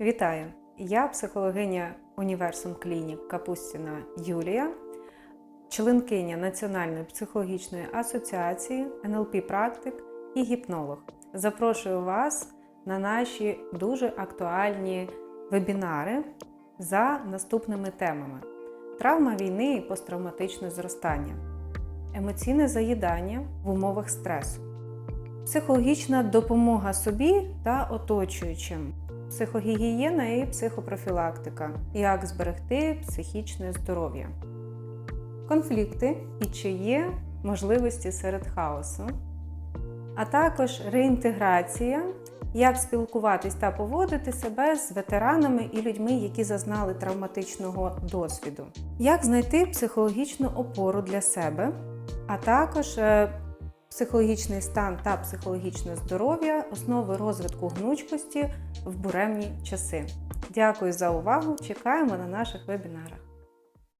Вітаю! Я психологиня Універсум Клінік Капустіна Юлія, членкиня Національної психологічної асоціації, НЛП практик і гіпнолог. Запрошую вас на наші дуже актуальні вебінари за наступними темами: травма війни і посттравматичне зростання, емоційне заїдання в умовах стресу, психологічна допомога собі та оточуючим. Психогігієна і психопрофілактика, як зберегти психічне здоров'я, конфлікти і чи є можливості серед хаосу, а також реінтеграція, як спілкуватись та поводити себе з ветеранами і людьми, які зазнали травматичного досвіду, як знайти психологічну опору для себе, а також е, психологічний стан та психологічне здоров'я, основи розвитку гнучкості в буремні часи. Дякую за увагу! Чекаємо на наших вебінарах.